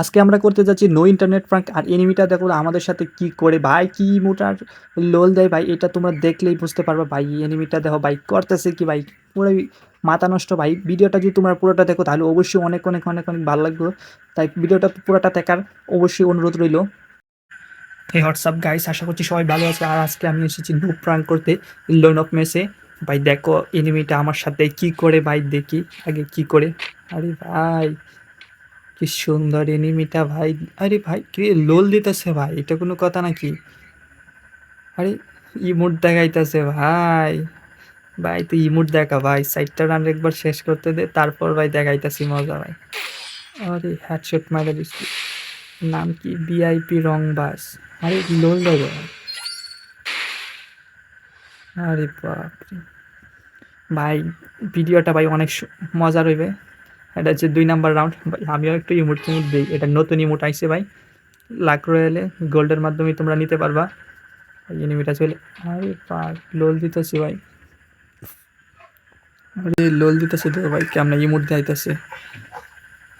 আজকে আমরা করতে যাচ্ছি নো ইন্টারনেট প্রাঙ্ক আর এনিমিটা দেখো আমাদের সাথে কি করে? ভাই, কি মোটার লোল দেয়? ভাই, এটা তোমরা দেখলেই বুঝতে পারবে। ভাই এনিমিটা দেখো, ভাই, করতেছে কি? ভাই, পুরোই মাথা নষ্ট। ভাই, ভিডিওটা যদি তোমরা পুরোটা দেখো, তাহলে অবশ্যই অনেক অনেক অনেক অনেক ভালো লাগবে। তাই ভিডিওটা পুরোটা দেখার অবশ্যই অনুরোধ রইল। এই হোয়াটসঅ্যাপ গাইস আশা করছি সবাই ভালো আছে। আর আজকে আমি এসেছি নো প্রাঙ্ক করতে লোন অফ মেসে ভাই, দেখো এনিমিটা আমার সাথে কি করে? ভাই, দেখি আগে কি করে। আরে ভাই কি সুন্দর এনিমিটা ভাই। আরে ভাই, কি লোল দিতেছে ভাই, এটা কোনো কথা নাকি? আরে, ইমোট দেখাইতেছে ভাই। ভাই, তুই ইমোট দেখা ভাই সাইডটা রান একবার শেষ করতে দে, তারপর ভাই দেখাইতেছি মজা ভাই। আরে হ্যাডশট মারা দিচ্ছি নাম কি? বিআইপি রং বাস আরে, লোল দেবে আরে বাপরে। ভাই, ভিডিওটা ভাই অনেক মজা রইবে। এটা হচ্ছে দুই নাম্বার রাউন্ড আমিও একটু ইমোট টিমোট দিই। এটা নতুন ইমোট আইসে ভাই। লাক রয়েলে গোল্ডের মাধ্যমে তোমরা নিতে পারবা। এনিমিটা চলে আরে লোল দিতেছি ভাই। আরে লোল দিতেছে তো ভাই, কেমন ইমোট দিতেছে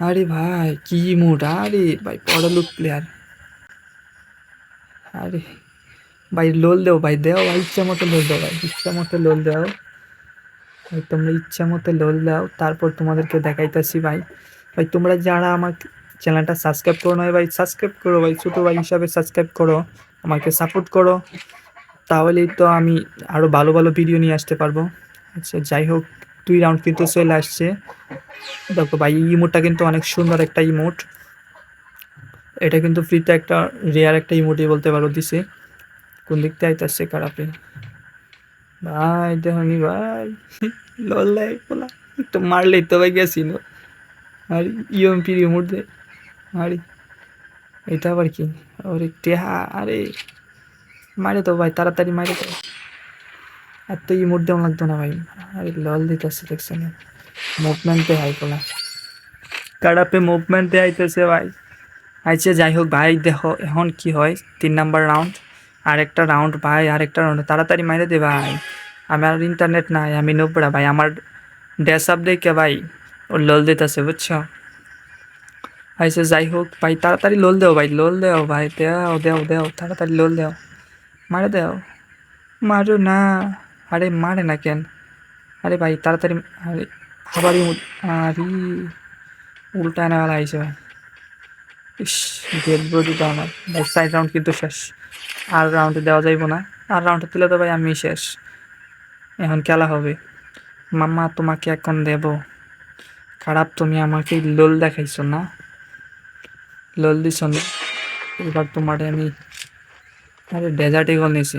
আরে ভাই, কি ইমোট? আরে ভাই পড়ালুক প্লেয়ার আরে ভাই লোল দেও ভাই দেও ভাই ইচ্ছা মতো লোল দেও ভাই, ইচ্ছা মতো লোল দাও। তোমরা ইচ্ছা মতো লোল দাও, তারপর তোমাদেরকে দেখাইতেছি ভাই। ভাই, তোমরা যারা আমার চ্যানেলটা সাবস্ক্রাইব করো নয় ভাই সাবস্ক্রাইব করো ভাই, ছোটো ভাই হিসাবে সাবস্ক্রাইব করো, আমাকে সাপোর্ট করো। তাহলেই তো আমি আরও ভালো ভালো ভিডিও নিয়ে আসতে পারব। আচ্ছা যাই হোক, দুই রাউন্ড কিন্তু চলে আসছে। দেখো ভাই ইমোটটা কিন্তু অনেক সুন্দর একটা ইমোট এটা কিন্তু ফ্রিতে একটা রেয়ার একটা ইমোটই বলতে পারো দিছে। কোন দিক থেকে আইতাছে খারাপে? ভাই দেখনি ভাই। লল্লাই বলা। একটু মারলেই তো ভাই গেছিল আর ইএমপির রিমোট দে। আরে, এটা আবার কি? আরে টেহা, আরে। মারে তো ভাই, তাড়াতাড়ি মারে তো। এত ইমোট দেওয়া লাগতো না ভাই। আরে, লল দিতেছে, দেখছেন? মুভমেন্টে হাই পোলা কাড়াপে মুভমেন্টে আইতেছে ভাই। আইছে, যাই হোক ভাই, দেখো, এখন কি হয়? তিন নাম্বার রাউন্ড আরেকটা রাউন্ড ভাই, আরেকটা রাউন্ড তাড়াতাড়ি মাইরে দে ভাই। আমার ইন্টারনেট নাই, আমি নোবরা ভাই। আমার ড্যাশ আপ দেখে ভাই, ও লোল দিতেছে, বুঝছ? আইসে যাই হোক ভাই, তাড়াতাড়ি লোল দেও ভাই লোল দেও ভাই, দেও দেও দেও, তাড়াতাড়ি লোল দেও। মারে দেও। মারো না। আরে মারে না কেন? আরে ভাই, তাড়াতাড়ি আবারই আরে উল্টা বেলা আইসে ভাই। ইস ডেড বডিটা আমার। ভাই সাইড রাউন্ড কিন্তু শেষ। আর রাউন্ডে দেওয়া যাইব না। আর রাউন্ডে তুলে তো ভাই আমি শেষ। এখন খেলা হবে। মাম্মা, তোমাকে এখন দেব। খারাপ তুমি আমাকে লোল দেখাইছো না? লোল দিছ না? এবার তোমার আমি আরে ডেজার্ট ইগল নিয়েছি।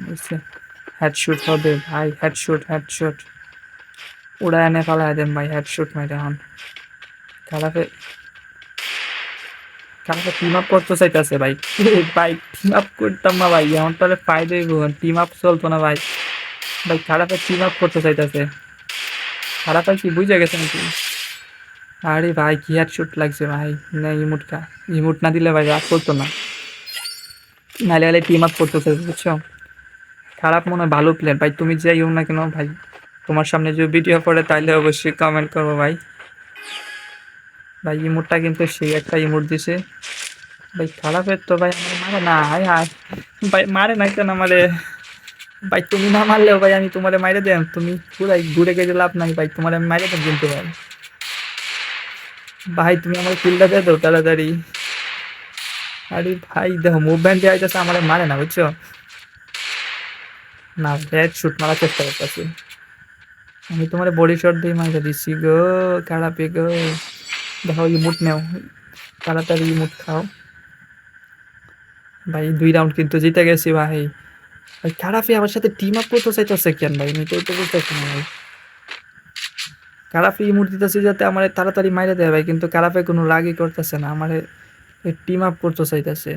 বুঝছে? হেডশুট হবে ভাই হেডশুট হেডশুট উড়া এনে ফেলা দেন ভাই হেডশুট মাইরে এখন খারাপে খারাপে টিম আপ করতে চাইতেছে ভাই। ভাই টিম আপ করতাম না ভাই, এখন তাহলে ফায়দাই টিম আপ চলতো না ভাই। ভাই, খারাপে টিম আপ করতে চাইতেছে। খারাপ কি, বুঝে গেছে নাকি? আরে ভাই, কি হেডশুট লাগছে ভাই। না ইমুটটা ইমুট না দিলে ভাই রাগ করতো না। নালে নালে টিম আপ করতে চাইছে, বুঝছ? খারাপ মনে হয়, ভালো প্লেয়ার ভাই, তুমি যাই হোক না কেন ভাই, তোমার সামনে যদি ভিডিও পড়ে তাহলে অবশ্যই কমেন্ট করব ভাই। ভাই ইমোটটা কিন্তু সেই একটা ইমোট দিছে। ভাই খারাপের তো ভাই, আমার মারে না, হায় হায়। ভাই, মারে না কেন আমারে? ভাই, তুমি না মারলেও ভাই, আমি তোমারে মাইরে দেন তুমি পুরাই ঘুরে গেছে লাভ নাই ভাই, তোমার আমি মাইরে দেন কিন্তু ভাই। ভাই, তুমি আমার কিলটা দিয়ে দাও তাড়াতাড়ি। আরে ভাই, দেখো মুভমেন্ট দিয়ে আইতেছে, আমার মারে না, বুঝছ? না হেড শুট মারার চেষ্টা করতেছি। আমি তোমার বডি শট দিয়ে মাইরে দিচ্ছি গো, খারাপে গো। দেখো, ইমুট নেও। তাড়াতাড়ি ইমুট খাও। ভাই, দুই রাউন্ড কিন্তু জিতে গেছি ভাই। ভাই খারাপই আমার সাথে টিম আপ করতে চাইতেছে কেন ভাই? আমি তো বুঝতেছি না ভাই। খারাপই ইমুট দিতেছি যাতে আমার তাড়াতাড়ি মাইরে দেয় ভাই, কিন্তু খারাপে কোনো রাগই করতেছে না, আমার টিম আপ করতে চাইতেছে।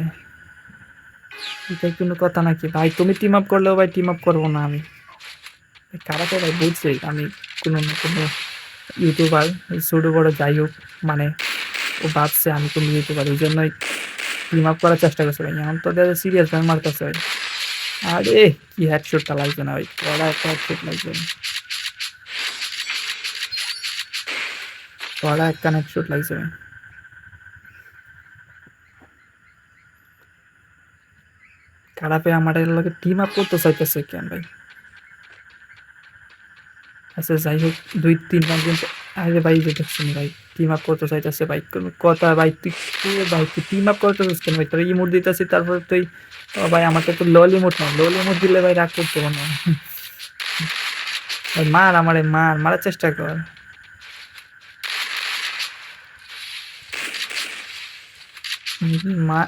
এটা কোনো কথা নাকি? ভাই, তুমি টিম আপ করলেও ভাই টিম আপ করব না আমি। খারাপে ভাই, বুঝছি, আমি কোনো না কোনো ইউটিউবার ছোটো বড়ো যাই হোক মানে ও ভাবছে আমি কমে যেতে পারি ওই জন্যই টিম আপ করার চেষ্টা করছে ভাই। এখন তো দেখো সিরিয়াস ভাবে মারতেছে ভাই। আরে, কি হ্যাডশটটা লাগছে না ভাই, বড় একটা হ্যাডশট লাগছে। বড় একটা হ্যাডশট লাগছে ভাই। খারাপে আমার লোকের টিম আপ করতে চাইতেছে কেন ভাই? আচ্ছা যাই হোক, দুই, তিন, পাঁচ দিন আরে ভাই যে দেখছেন ভাই। টিম আপ করতে চাইতেছে ভাই। কথা ভাই, তুই ভাই, তুই টিম আপ করতে চাইছিস কেন ভাই? তোর ইমোট দিতেছি, তারপর তুই ভাই, আমাকে তো লল ইমোট না। লল ইমোট দিলে ভাই রাগ করতে না। ভাই, মার আমারে, মার। মারার চেষ্টা কর। মা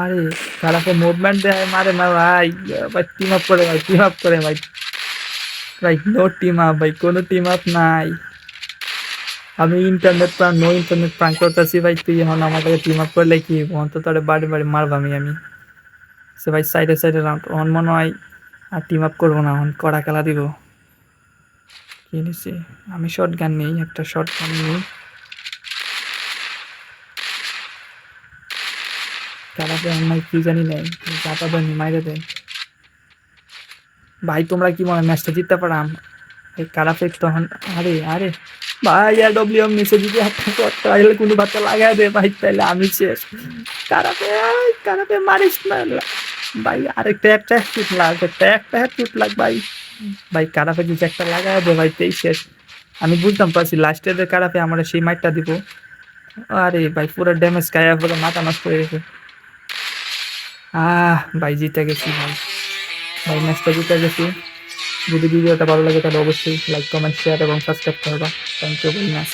আরে খারাপে মুভমেন্ট দেয়, মারে, মা, ভাই। ভাই টিম আপ করে, ভাই টিম আপ করে, ভাই। ভাই নো টিম আপ ভাই, কোনো টিম আপ নাই। আমি ইন্টারনেট প্রাণ নো ইন্টারনেট প্রাণ করতেছি ভাই, তুই এখন আমাকে টিম আপ করলে কি অন্ত তোরে বাড়ি বাড়ি মারবাম আমি আমি। সে ভাই সাইডে সাইডে রাউন্ড অন মনে হয় আর টিম আপ করব না অন কড়া খেলা দিব। কি নিছি? আমি শর্ট গান নেই, একটা শর্ট গান নিই আমার কি জানি নেই চাপা দেন মাইরে দেন ভাই, তোমরা কি মনে ম্যাচটা জিততে পারাম এই খারাপে তখন আরে আরে। ভাই আর ডব্লিউ নিচে যদি একটা কোনো বাচ্চা লাগাই দে ভাই তাহলে আমি শেষ। খারাপে খারাপে মারিস না। ভাই, আরেকটা একটা শুট লাগ, একটা একটা শুট লাগ, ভাই। ভাই খারাপে যদি একটা লাগাই দে ভাই, তেই শেষ। আমি বুঝতাম পারছি লাস্টের খারাপে আমরা সেই মাইটটা দিব। আরে, ভাই, পুরো ড্যামেজ খাইয়া পুরো মাথা নষ্ট হয়ে গেছে। আহ, ভাই, জিতে গেছি, ভাই। ভাই ম্যাচটা জিতে গেছি। যদি ভিডিওটা ভালো লাগে তাহলে অবশ্যই লাইক কমেন্ট শেয়ার এবং সাবস্ক্রাইব করবা। Thank you very much